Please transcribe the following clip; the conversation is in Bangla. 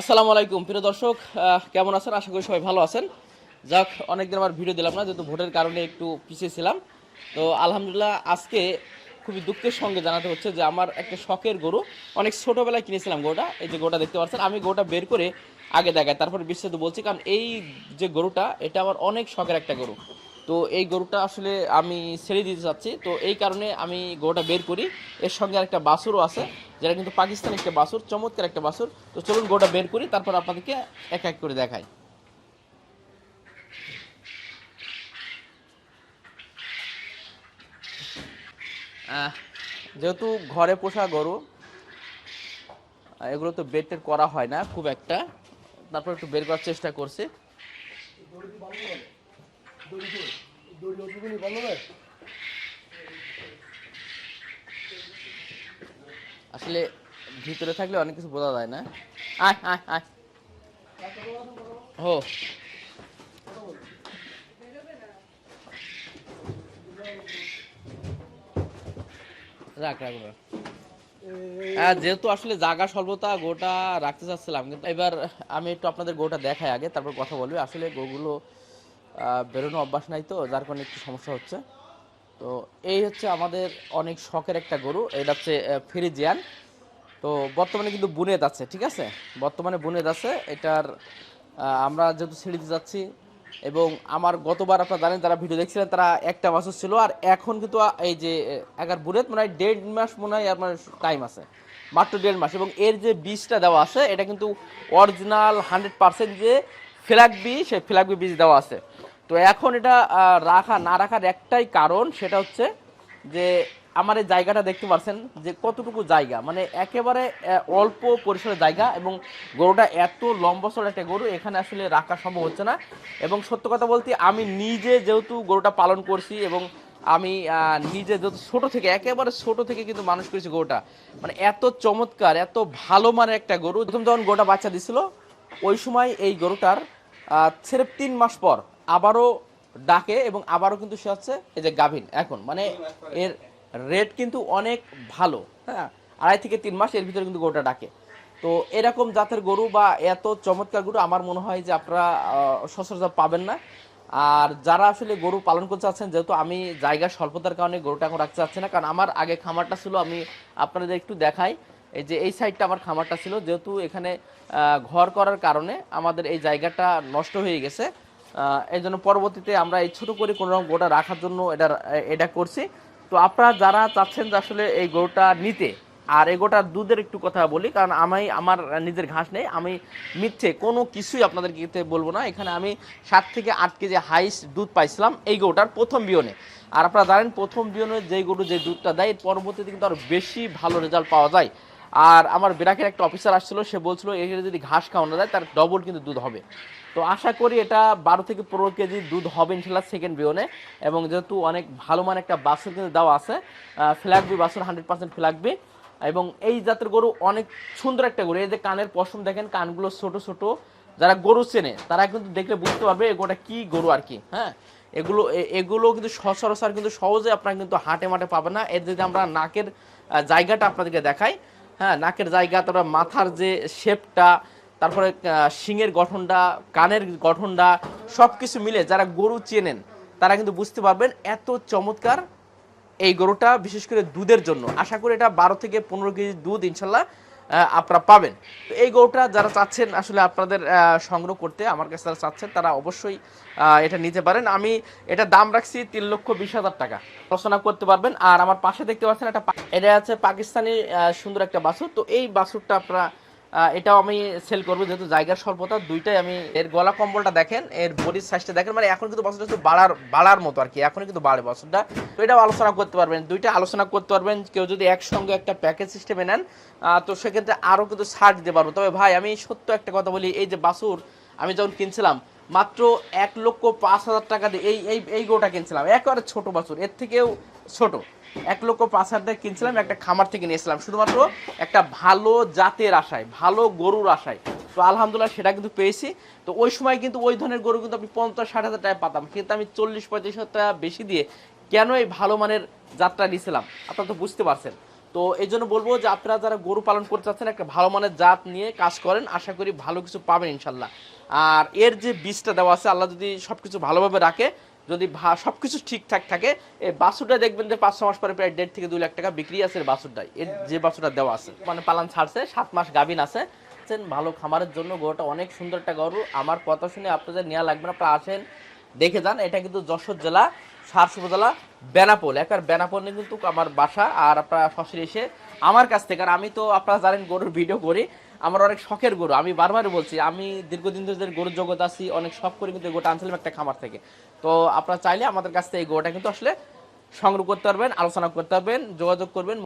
আসসালামু আলাইকুম। প্রিয় দর্শক কেমন আছেন? আশা করি সবাই ভালো আছেন। যাক, অনেকদিন আমার ভিডিও দিলাম না, যেহেতু ভোটের কারণে একটু পিছিয়ে ছিলাম। তো আলহামদুলিল্লাহ, আজকে খুবই দুঃখের সঙ্গে জানাতে হচ্ছে যে, আমার একটা শখের গরু, অনেক ছোটোবেলায় কিনেছিলাম গোটা। এই যে গোটা দেখতে পাচ্ছেন, আমি গোটা বের করে আগে দেখাই, তারপরে বিস্তারিত বলছি, কারণ এই যে গরুটা, এটা আমার অনেক শখের একটা গরু। তো এই গরুটা আসলে আমি ছেড়ে দিতে চাচ্ছি। তো এই কারণে আমি গরুটা বের করি। এর সঙ্গে আরেকটা বাছুরও আছে, যেটা কিন্তু পাকিস্তানি একটা বাছুর, চমৎকার একটা বাছুর। তো চলুন গরুটা বের করি, তারপর আপনাদেরকে এক এক করে দেখাই। যেহেতু ঘরে পোষা গরু, এগুলো তো টেড করা হয় না, খুব একটা। তারপর একটু বের করার চেষ্টা করছি। আসলে ভিতরে থাকলে অনেক কিছু বোঝা যায় না। হো। রাখ। যেহেতু আসলে জায়গা স্বল্পতা গোটা রাখতে চাচ্ছিলাম, কিন্তু এবার আমি একটু আপনাদের গোটা দেখাই আগে, তারপর কথা বলবি। আসলে গোগুলো বেরোনো অভ্যাস নাই তো, যার কারণে একটু সমস্যা হচ্ছে। তো এই হচ্ছে আমাদের অনেক শখের একটা গরু, এটা হচ্ছে ফ্রিজিয়ান। তো বর্তমানে কিন্তু বুনেদ আছে, ঠিক আছে? বর্তমানে বুনেদ আছে, এটার আমরা যেহেতু ছেড়ে যাচ্ছি, এবং আমার গতবার আপনারা জানেন, যারা ভিডিও দেখছিলেন, তারা একটা বছর ছিল, আর এখন কিন্তু এই যে এগার বুনেদ, মনে হয় দেড় মাস, মনে হয় আপনার টাইম আছে, মাত্র দেড় মাস, এবং এর যে বীজটা দেওয়া আছে, এটা কিন্তু অরিজিনাল হান্ড্রেড পার্সেন্ট যে ফ্ল্যাগ বি সেই ফ্ল্যাগ বীজ দেওয়া আছে। তো এখন এটা রাখা, না রাখার একটাই কারণ, সেটা হচ্ছে যে আমার এই জায়গাটা দেখতে পাচ্ছেন যে কতটুকু জায়গা। মানে একেবারে অল্প পরিসরের জায়গা এবং গরুটা এত লম্বসর একটা গরু, এখানে আসলে রাখা সম্ভব হচ্ছে না। এবং সত্য কথা বলতে, আমি নিজে যেহেতু গরুটা পালন করছি এবং আমি নিজে যেহেতু ছোট থেকে, একেবারে ছোট থেকে কিন্তু মানুষ করেছি গরুটা। মানে এত চমৎকার, এত ভালো মানের একটা গরু। প্রথম যখন গরুটা বাচ্চা দিছিল, ওই সময় এই গরুটার ছেড়ে তিন মাস পর আবারও ডাকে এবং আবারও কিন্তু সে হচ্ছে এই যে গাভিন। এখন মানে এর রেট কিন্তু অনেক ভালো হ্যাঁ? আড়াই থেকে তিন মাস এর ভিতরে কিন্তু গরুটা ডাকে। তো এরকম জাতের গরু বা এত চমৎকার গরু আমার মনে হয় যে আপনারা সচরাচর পাবেন না। আর যারা আসলে গরু পালন করতে চাচ্ছেন, যেহেতু আমি জায়গার স্বল্পতার কারণে গরুটা এখন রাখতে চাচ্ছি না, কারণ আমার আগে খামারটা ছিল, আমি আপনাদের একটু দেখাই। এই যে এই সাইডটা আমার খামারটা ছিল, যেহেতু এখানে ঘর করার কারণে আমাদের এই জায়গাটা নষ্ট হয়ে গেছে। এই জন্য পরবর্তীতে আমরা এই ছোট করে কোনো রকম গরুটা রাখার জন্য এটা এটা করছি। তো আপনারা যারা চাচ্ছেন যে আসলে এই গরুটা নিতে, আর এই গোটার দুধের একটু কথা বলি, কারণ আমি, আমার নিজের ঘাস নেই, আমি মিথ্যে কোনো কিছুই আপনাদের ক্ষেত্রে বলব না। এখানে আমি সাত থেকে আট কেজি হাইস দুধ পাইছিলাম এই গরুটার প্রথম বিয়নে। আর আপনারা জানেন, প্রথম বিয়নে যে গরু যে দুধটা দেয় পরবর্তীতে কিন্তু আরও বেশি ভালো রেজাল্ট পাওয়া যায়। আর আমার বিরাকের একটা অফিসার আসছিল, সে বলছিল, এখানে যদি ঘাস খাওয়ানো যায়, তার ডবল কিন্তু দুধ হবে। তো আশা করি এটা বারো থেকে পনেরো কেজি দুধ হবে ইনশাল্লাহ সেকেন্ড বিয়নে। এবং যেহেতু অনেক ভালো মানে একটা বাছুর কিন্তু দেওয়া আছে ফ্ল্যাগবি বাছুর হান্ড্রেড পার্সেন্ট ফ্ল্যাগবি এবং এই জাতের গরু অনেক সুন্দর একটা গরু। এই যে কানের পশম দেখেন, কানগুলো ছোট ছোট। যারা গরু চেনে, তারা কিন্তু দেখলে বুঝতে পারবে এগুলোটা কি গরু আর কি হ্যাঁ? এগুলো এগুলো কিন্তু সচরাচর কিন্তু সহজে আপনারা কিন্তু হাটে মাঠে পাবেন না। এর যদি আমরা নাকের জায়গাটা আপনাদেরকে দেখাই হ্যাঁ নাকের জায়গা, তারপরে মাথার যে শেপটা তারপরে শিঙের গঠনটা, কানের গঠনটা সব কিছু মিলে যারা গরু চেনেন, তারা কিন্তু বুঝতে পারবেন এত চমৎকার এই গরুটা, বিশেষ করে দুধের জন্য। আশা করি এটা বারো থেকে পনেরো কেজি দুধ, ইনশাল্লাহ আপনারা পাবেন। তো এই গরুটা যারা চাচ্ছেন আসলে আপনাদের সংগ্রহ করতে, আমার কাছে যারা চাচ্ছেন, তারা অবশ্যই এটা নিতে পারেন। আমি এটা দাম রাখছি তিন লক্ষ বিশ হাজার টাকা। রচনা করতে পারবেন। আর আমার পাশে দেখতে পাচ্ছেন একটা এটা আছে পাকিস্তানি সুন্দর একটা বাছুর। তো এই বাছুরটা আপনারা এটাও আমি সেল করব, যেহেতু জায়গার স্বল্পতা, দুইটাই আমি এর গলা কম্বলটা দেখেন, এর বডির সাইজটা দেখেন মানে এখন কিন্তু বছরটা একটু বাড়ার বাড়ার মতো আর কি এখন কিন্তু বাড়ে বছরটা। তো এটাও আলোচনা করতে পারবেন, দুইটা আলোচনা করতে পারবেন, কেউ যদি একসঙ্গে একটা প্যাকেজ সিস্টেমে নেন তো সেক্ষেত্রে আরও কিন্তু ছাড় দিতে পারব। তবে ভাই, আমি সত্য একটা কথা বলি, এই যে বাসুর, আমি যখন কিনছিলাম মাত্র এক লক্ষ পাঁচ হাজার টাকা দিয়ে এই এই এই গোটা কিনছিলাম। একেবারে ছোট বাছুর, এর থেকেও ছোট। এক লক্ষ পাঁচ হাজার টাকা কিনছিলাম, একটা খামার থেকে নিয়েছিলাম শুধুমাত্র একটা ভালো জাতের আশায়, ভালো গরুর আশায়। তো আলহামদুলিল্লাহ সেটা কিন্তু পেয়েছি। তো ওই সময় কিন্তু ওই ধরনের গরু কিন্তু আমি পঞ্চাশ, ষাট হাজার টাকা পাতাম। কিন্তু আমি চল্লিশ, পঁয়ত্রিশ হাজার টাকা বেশি দিয়ে কেন এই ভালো মানের যাত্রা নিয়েছিলাম? আপনারা তো বুঝতে পারছেন। তো এই জন্য বলব যে আপনারা যারা গরু পালন করতে চাচ্ছেন, একটা ভালো মানের জাত নিয়ে কাজ করেন, আশা করি ভালো কিছু পাবেন ইনশাল্লাহ। আর এর যে বীজটা দেওয়া আছে, আল্লাহ যদি সবকিছু ভালোভাবে রাখে, যদি ভা- সবকিছু ঠিকঠাক থাকে, এই বাছুরটা দেখবেন যে পাঁচ, ছ মাস পরে প্রায় দেড় থেকে দুই লাখ টাকা বিক্রি আছে এর বাছুরটাই এর যে বাছুরটা দেওয়া আছে মানে পালান ছাড়ছে, সাত মাস গাভিন আছে। ভালো খামারের জন্য গরুটা অনেক সুন্দর একটা গরু। আমার কথা শুনে আপনাদের নেওয়া লাগবে না, আপনারা আসেন, দেখে যান। এটা কিন্তু যশোর জেলা সারস উপজেলা বেনাপোল একবার বেনাপোল নিয়ে কিন্তু আমার বাসা আর আপনারা সরাসরি এসে আমার কাছ থেকে, আর আমি তো আপনারা জানেন গরুর ভিডিও করি, আমার অনেক শখের গরু। আমি বারবার বলছি, আমি দীর্ঘদিন ধরে গরুর জগৎ আছি, অনেক শখ করে কিন্তু গোটা আনছিলাম একটা খামার থেকে। তো আপনারা চাইলে আমাদের কাছ থেকে এই গরুটা কিন্তু আসলে সংগ্রহ করতে পারবেন, আলোচনা করতে পারবেন, যোগাযোগ করবেন।